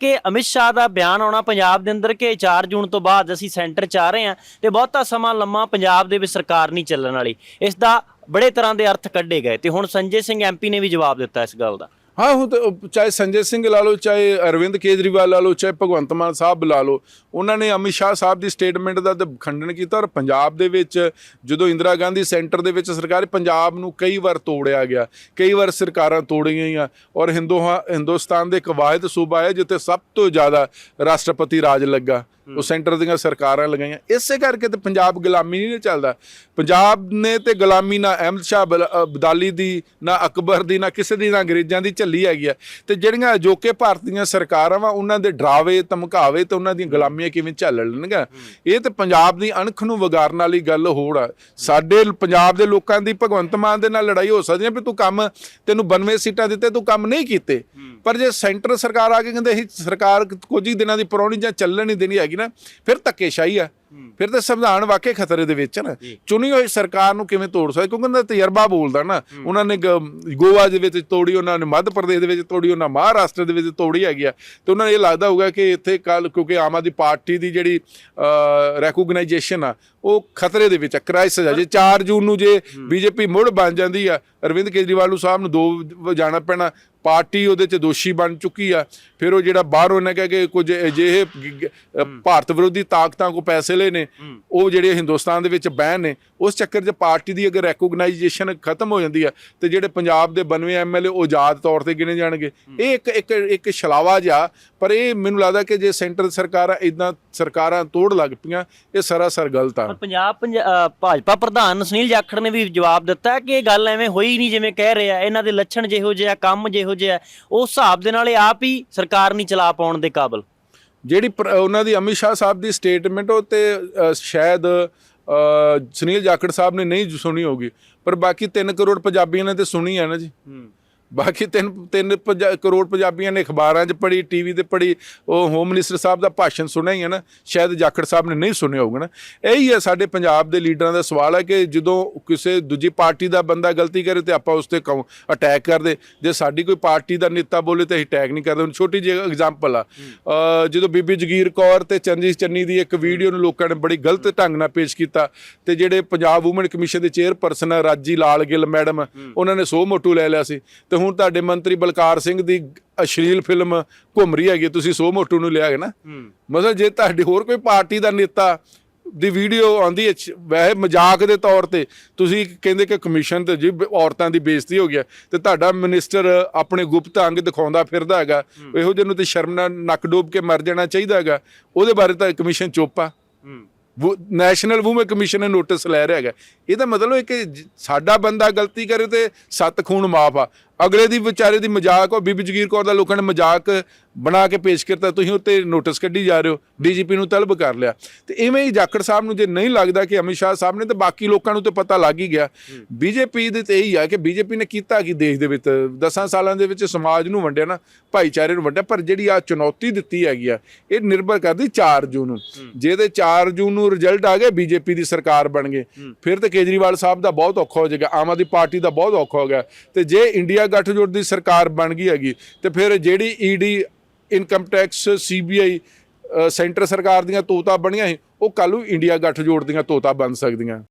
ਕਿ ਅਮਿਤ ਸ਼ਾਹ ਦਾ ਬਿਆਨ ਆਉਣਾ ਪੰਜਾਬ ਦੇ ਅੰਦਰ ਕਿ 4 ਜੂਨ ਤੋਂ ਬਾਅਦ ਅਸੀਂ ਸੈਂਟਰ 'ਚ ਆ ਰਹੇ ਹਾਂ ਤੇ ਬਹੁਤਾ ਸਮਾਂ ਲੰਮਾ ਪੰਜਾਬ ਦੇ ਵਿੱਚ ਸਰਕਾਰ ਨਹੀਂ ਚੱਲਣ ਵਾਲੀ। ਇਸ ਦਾ ਬੜੇ ਤਰ੍ਹਾਂ ਦੇ ਅਰਥ ਕੱਢੇ ਗਏ। ਤੇ ਹੁਣ ਸੰਜੇ ਸਿੰਘ ਐਮਪੀ ਨੇ ਵੀ ਜਵਾਬ ਦਿੱਤਾ ਇਸ ਗੱਲ ਦਾ। ਹਾਂ ਹੁਣ ਤਾਂ ਚਾਹੇ ਸੰਜੇ ਸਿੰਘ ਲਾ ਲਓ ਚਾਹੇ ਅਰਵਿੰਦ ਕੇਜਰੀਵਾਲ ਲਾ ਲਓ ਚਾਹੇ ਭਗਵੰਤ ਮਾਨ ਸਾਹਿਬ ਲਾ ਲਓ ਉਹਨਾਂ ਨੇ ਅਮਿਤ ਸ਼ਾਹ ਸਾਹਿਬ ਦੀ ਸਟੇਟਮੈਂਟ ਦਾ ਤਾਂ ਖੰਡਨ ਕੀਤਾ ਔਰ ਪੰਜਾਬ ਦੇ ਵਿੱਚ ਜਦੋਂ ਇੰਦਰਾ ਗਾਂਧੀ ਸੈਂਟਰ ਦੇ ਵਿੱਚ ਸਰਕਾਰ ਪੰਜਾਬ ਨੂੰ ਕਈ ਵਾਰ ਤੋੜਿਆ ਗਿਆ ਕਈ ਵਾਰ ਸਰਕਾਰਾਂ ਤੋੜੀਆਂ ਗਈਆਂ ਔਰ ਹਿੰਦੂ ਹਿੰਦੁਸਤਾਨ ਦੇ ਇੱਕ ਵਾਹਿਦ ਸੂਬਾ ਹੈ ਜਿੱਥੇ ਸਭ ਤੋਂ ਜ਼ਿਆਦਾ ਰਾਸ਼ਟਰਪਤੀ ਰਾਜ ਲੱਗਾ ਉਹ ਸੈਂਟਰ ਦੀਆਂ ਸਰਕਾਰਾਂ ਲਗਾਈਆਂ ਇਸੇ ਕਰਕੇ ਤੇ ਪੰਜਾਬ ਗੁਲਾਮੀ ਨਹੀਂ ਚੱਲਦਾ ਪੰਜਾਬ ਨੇ ਤੇ ਗੁਲਾਮੀ ਨਾ ਅਹਿਮਦ ਸ਼ਾਹ ਅਬਦਾਲੀ ਦੀ ਨਾ ਅਕਬਰ ਦੀ ਨਾ ਕਿਸੇ ਦੀ ਨਾ ਅੰਗਰੇਜ਼ਾਂ ਦੀ ਝੱਲੀ ਹੈਗੀ ਆ। ਤੇ ਜਿਹੜੀਆਂ ਅਜੋਕੇ ਭਾਰਤ ਦੀਆਂ ਸਰਕਾਰਾਂ ਵਾ ਉਹਨਾਂ ਦੇ ਡਰਾਵੇ ਧਮਕਾਵੇ ਤੇ ਉਹਨਾਂ ਦੀਆਂ ਗੁਲਾਮੀਆਂ ਕਿਵੇਂ ਝੱਲ ਲੈਣਗਾ ਇਹ ਤੇ ਪੰਜਾਬ ਦੀ ਅਣਖ ਨੂੰ ਵਿਗਾੜਨ ਵਾਲੀ ਗੱਲ ਹੋਰ ਆ। ਸਾਡੇ ਪੰਜਾਬ ਦੇ ਲੋਕਾਂ ਦੀ ਭਗਵੰਤ ਮਾਨ ਦੇ ਨਾਲ ਲੜਾਈ ਹੋ ਸਕਦੀ ਹੈ ਵੀ ਤੂੰ ਕੰਮ ਤੈਨੂੰ 92 ਸੀਟਾਂ ਦਿੱਤੇ ਤੂੰ ਕੰਮ ਨਹੀਂ ਕੀਤੇ। ਪਰ ਜੇ ਸੈਂਟਰ ਸਰਕਾਰ ਆ ਕੇ ਕਹਿੰਦੇ ਅਸੀਂ ਸਰਕਾਰ ਕੁਝ ਹੀ ਦਿਨਾਂ ਦੀ ਪੁਰਾਣੀ ਜਾਂ ਚੱਲਣ ਨਹੀਂ ਦੇਣੀ ਹੈਗੀ ਨਾ ਫਿਰ ਧੱਕੇਸ਼ਾਹੀ ਆ। ਫਿਰ ਤੇ ਸੰਵਿਧਾਨ ਵਾਕਈ ਖਤਰੇ ਦੇ ਵਿੱਚ ਹੈ ਨਾ। ਚੁਣੀ ਹੋਈ ਸਰਕਾਰ ਨੂੰ ਕਿਵੇਂ ਤੋੜ ਸਕਦੇ? ਕਿਉਂਕਿ ਉਹਨਾਂ ਦਾ ਤਜਰਬਾ ਬੋਲਦਾ ਨਾ। ਉਹਨਾਂ ਨੇ ਗ- ਗੋਆ ਦੇ ਵਿੱਚ ਤੋੜੀ ਉਹਨਾਂ ਨੇ ਮੱਧ ਪ੍ਰਦੇਸ਼ ਦੇ ਵਿੱਚ ਤੋੜੀ ਉਹਨਾਂ ਮਹਾਰਾਸ਼ਟਰ ਦੇ ਵਿੱਚ ਤੋੜੀ ਹੈਗੀ ਆ। ਤੇ ਉਹਨਾਂ ਨੂੰ ਇਹ ਲੱਗਦਾ ਹੋਊਗਾ ਕਿ ਇੱਥੇ ਕੱਲ ਕਿਉਂਕਿ ਆਮ ਆਦਮੀ ਪਾਰਟੀ ਦੀ ਜਿਹੜੀ ਰੈਕੋਗਨਾਈਜੇਸ਼ਨ ਆ ਉਹ ਖਤਰੇ ਦੇ ਵਿੱਚ ਕ੍ਰਾਈਸਿਸ ਆ। ਜੇ 4 ਜੂਨ ਨੂੰ ਜੇ ਬੀਜੇਪੀ ਮੁੜ ਬਣ ਜਾਂਦੀ ਆ ਅਰਵਿੰਦ ਕੇਜਰੀਵਾਲ ਨੂੰ ਸਾਹਿਬ ਨੂੰ ਦੋ ਜਾਣਾ ਪੈਣਾ ਪਾਰਟੀ ਉਹਦੇ ਚ ਦੋਸ਼ੀ ਬਣ ਚੁੱਕੀ ਆ। ਫਿਰ ਉਹ ਜਿਹੜਾ ਬਾਹਰੋਂ ਨੇ ਕਹਿ ਕੇ ਕੁਝ ਅਜਿਹੇ ਭਾਰਤ ਵਿਰੋਧੀ ਤਾਕਤਾਂ ਕੋ ਪੈਸੇ ਲਏ ਨੇ ਉਹ ਜਿਹੜੇ ਹਿੰਦੁਸਤਾਨ ਦੇ ਵਿੱਚ ਬੈਨ ਨੇ ਉਸ ਚੱਕਰ 'ਚ ਪਾਰਟੀ ਦੀ ਅਗਰ ਰੈਕੋਗਨਾਈਜੇਸ਼ਨ ਖਤਮ ਹੋ ਜਾਂਦੀ ਆ ਤੇ ਜਿਹੜੇ ਪੰਜਾਬ ਦੇ 92 ਐਮਐਲਏ ਉਹ ਆਜ਼ਾਦ ਤੌਰ ਤੇ ਗਿਣੇ ਜਾਣਗੇ। ਇਹ ਇੱਕ ਇੱਕ ਇੱਕ ਛਲਾਵਾ ਜਿਹਾ ਪਰ ਇਹ ਮੈਨੂੰ ਲੱਗਦਾ ਕਿ ਜੇ ਸੈਂਟਰ ਸਰਕਾਰਾਂ ਇਦਾਂ ਸਰਕਾਰਾਂ ਤੋੜ ਲੱਗ ਪਈਆਂ ਇਹ ਸਰਾਸਰ ਗਲਤ ਆ। ਪੰਜਾਬ ਭਾਜਪਾ ਪ੍ਰਧਾਨ ਸੁਨੀਲ ਜਾਖੜ ਨੇ ਵੀ ਜਵਾਬ ਦਿੱਤਾ ਕਿ ਇਹ ਗੱਲ ਐਵੇਂ ਹੋਈ ਨਹੀਂ ਜਿਵੇਂ ਕਹਿ ਰਹੇ ਆ ਇਹਨਾਂ ਦੇ ਲੱਛਣ ਜਿਹੋ ਜਿਹੇ ਕੰਮ ਜਿਹੋ ਜਿਹੇ ਆ ਉਸ ਹਿਸਾਬ ਦੇ ਨਾਲ ਇਹ ਆਪ ਹੀ ਸਰਕਾਰ ਨਹੀਂ ਚਲਾ ਪਾਉਣ ਦੇ ਕਾਬਿਲ। ਜਿਹੜੀ ਉਹਨਾਂ ਦੀ ਅਮਿਤ ਸ਼ਾਹ ਸਾਹਿਬ ਦੀ ਸਟੇਟਮੈਂਟ ਉਹ ਤੇ ਸ਼ਾਇਦ ਸੁਨੀਲ ਜਾਖੜ ਸਾਹਿਬ ਨੇ ਨਹੀਂ ਸੁਣੀ ਹੋਗੀ ਪਰ ਬਾਕੀ 3 ਕਰੋੜ ਪੰਜਾਬੀਆਂ ਨੇ ਤੇ ਸੁਣੀ ਹੈ ਨਾ ਜੀ। ਬਾਕੀ 3 3 ਕਰੋੜ ਪੰਜਾਬੀਆਂ ਨੇ ਅਖਬਾਰਾਂ 'ਚ ਪੜ੍ਹੀ ਟੀਵੀ ਤੇ ਪੜ੍ਹੀ ਉਹ ਹੋਮ ਮਿਨਿਸਟਰ ਸਾਹਿਬ ਦਾ ਭਾਸ਼ਣ ਸੁਣਿਆ ਹੀ ਹੈ ਨਾ ਸ਼ਾਇਦ ਜਾਖੜ ਸਾਹਿਬ ਨੇ ਨਹੀਂ ਸੁਣਿਆ ਹੋਊਗਾ ਨਾ। ਇਹੀ ਹੈ ਸਾਡੇ ਪੰਜਾਬ ਦੇ ਲੀਡਰਾਂ ਦਾ ਸਵਾਲ ਹੈ ਕਿ ਜਦੋਂ ਕਿਸੇ ਦੂਜੀ ਪਾਰਟੀ ਦਾ ਬੰਦਾ ਗਲਤੀ ਕਰੇ ਤੇ ਆਪਾਂ ਉਸ ਤੇ ਅਟੈਕ ਕਰਦੇ। ਜੇ ਸਾਡੀ ਕੋਈ ਪਾਰਟੀ ਦਾ ਨੇਤਾ ਬੋਲੇ ਤੇ ਅਸੀਂ ਅਟੈਕ ਨਹੀਂ ਕਰਦੇ। ਹੁਣ ਛੋਟੀ ਜਿਹੀ ਐਗਜ਼ਾਮਪਲ ਆ। ਜਦੋਂ ਬੀਬੀ ਜਗੀਰ ਕੌਰ ਤੇ ਚੰਦਜੀਤ ਚੰਨੀ ਦੀ ਇੱਕ ਵੀਡੀਓ ਨੂੰ ਲੋਕਾਂ ਨੇ ਬੜੀ ਗਲਤ ਢੰਗ ਨਾਲ ਪੇਸ਼ ਕੀਤਾ ਤੇ ਜਿਹੜੇ ਪੰਜਾਬ ਵੂਮਨ ਕਮਿਸ਼ਨ ਦੇ ਚੇਅਰਪਰਸਨ ਰਾਜੀ ਲਾਲ ਗਿੱਲ ਮੈਡਮ ਉਹਨਾਂ ਨੇ ਸੋ ਮੋਟੂ ਲੈ ਲਿਆ ਸੀ। ਤੇ ਹੁਣ ਤੁਹਾਡੇ ਮੰਤਰੀ ਬਲਕਾਰ ਸਿੰਘ ਦੀ ਅਸ਼ਲੀਲ ਫਿਲਮ ਘੁੰਮ ਰਹੀ ਹੈਗੀ ਤੁਸੀਂ ਸੋ ਮੋਟੂ ਨੂੰ ਲਿਆ ਹੈ ਨਾ। ਮਤਲਬ ਜੇ ਤੁਹਾਡੀ ਹੋਰ ਕੋਈ ਪਾਰਟੀ ਦਾ ਨੇਤਾ ਦੀ ਵੀਡੀਓ ਆਉਂਦੀ ਹੈ ਵੈਸੇ ਮਜ਼ਾਕ ਦੇ ਤੌਰ ਤੇ ਤੁਸੀਂ ਕਹਿੰਦੇ ਕਿ ਕਮਿਸ਼ਨ ਤੇ ਜੀ ਔਰਤਾਂ ਦੀ ਬੇਇੱਜ਼ਤੀ ਹੋ ਗਿਆ ਤੇ ਤੁਹਾਡਾ ਮਿਨਿਸਟਰ ਆਪਣੇ ਗੁਪਤ ਅੰਗ ਦਿਖਾਉਂਦਾ ਫਿਰਦਾ ਹੈਗਾ ਇਹੋ ਜਿਹੇ ਨੂੰ ਤੇ ਸ਼ਰਮ ਨਾਲ ਨੱਕ ਡੋਬ ਕੇ ਮਰ ਜਾਣਾ ਚਾਹੀਦਾ ਹੈਗਾ ਉਹਦੇ ਬਾਰੇ ਤਾਂ ਕਮਿਸ਼ਨ ਚੁੱਪ ਆ। ਨੈਸ਼ਨਲ ਵੂਮਨ ਕਮਿਸ਼ਨ ਨੇ ਨੋਟਿਸ ਲੈ ਰਿਹਾ ਹੈਗਾ। ਇਹਦਾ ਮਤਲਬ ਹੈ ਕਿ ਸਾਡਾ ਬੰਦਾ ਗਲਤੀ ਕਰੇ ਤੇ ਸੱਤ ਖੂਨ ਮਾਫ ਆ। ਅਗਲੇ ਦੀ ਵਿਚਾਰੇ ਦੀ ਮਜ਼ਾਕ ਉਹ ਬੀਬੀ ਜਗੀਰ ਕੌਰ ਦਾ ਲੋਕਾਂ ਨੇ ਮਜ਼ਾਕ ਬਣਾ ਕੇ ਪੇਸ਼ ਕੀਤਾ ਤੁਸੀਂ ਉੱਤੇ ਨੋਟਿਸ ਕੱਢੀ ਜਾ ਰਹੇ ਹੋ ਡੀਜੀਪੀ ਨੂੰ ਤਲਬ ਕਰ ਲਿਆ। ਤੇ ਇਵੇਂ ਹੀ ਜਾਖੜ ਸਾਹਿਬ ਨੂੰ ਜੇ ਨਹੀਂ ਲੱਗਦਾ ਕਿ ਅਮਿਤ ਸ਼ਾਹ ਸਾਹਿਬ ਨੇ ਤੇ ਬਾਕੀ ਲੋਕਾਂ ਨੂੰ ਤੇ ਪਤਾ ਲੱਗ ਹੀ ਗਿਆ। ਬੀਜੇਪੀ ਦੇ ਤੇ ਇਹੀ ਆ ਕਿ ਬੀਜੇਪੀ ਨੇ ਕੀਤਾ ਕੀ ਦੇਸ਼ ਦੇ ਵਿੱਚ? 10 ਸਾਲਾਂ ਦੇ ਵਿੱਚ ਸਮਾਜ ਨੂੰ ਵੰਡਿਆ ਨਾ ਭਾਈਚਾਰੇ ਨੂੰ ਵੰਡਿਆ ਪਰ ਜਿਹੜੀ ਆ ਚੁਣੌਤੀ ਦਿੱਤੀ ਹੈਗੀ ਆ ਇਹ ਨਿਰਭਰ ਕਰਦੀ 4 ਜੂਨ ਨੂੰ। ਜੇ ਤੇ 4 ਜੂਨ ਨੂੰ ਰਿਜ਼ਲਟ ਆ ਗਿਆ ਬੀਜੇਪੀ ਦੀ ਸਰਕਾਰ ਬਣ ਗਈ ਫਿਰ ਤੇ ਕੇਜਰੀਵਾਲ ਸਾਹਿਬ ਦਾ ਬਹੁਤ ਔਖਾ ਹੋ ਜਾਏਗਾ ਆਮ ਆਦਮੀ ਪਾਰਟੀ ਦਾ ਬਹੁਤ ਔਖਾ ਹੋ ਗਿਆ। ਤੇ ਜੇ ਇੰਡੀਆ ਗੱਠਜੋੜ ਦੀ ਸਰਕਾਰ ਬਣ ਗਈ ਹੈਗੀ ਤੇ ਫਿਰ ਜਿਹੜੀ ED income tax CBI centre ਸਰਕਾਰ ਦੀਆਂ ਤੋਤਾ ਬਣੀਆਂ ਸੀ, ਉਹ ਕੱਲ ਨੂੰ ਇੰਡੀਆ ਗੱਠਜੋੜ ਦੀਆਂ ਤੋਤਾ ਬਣ ਸਕਦੀਆਂ।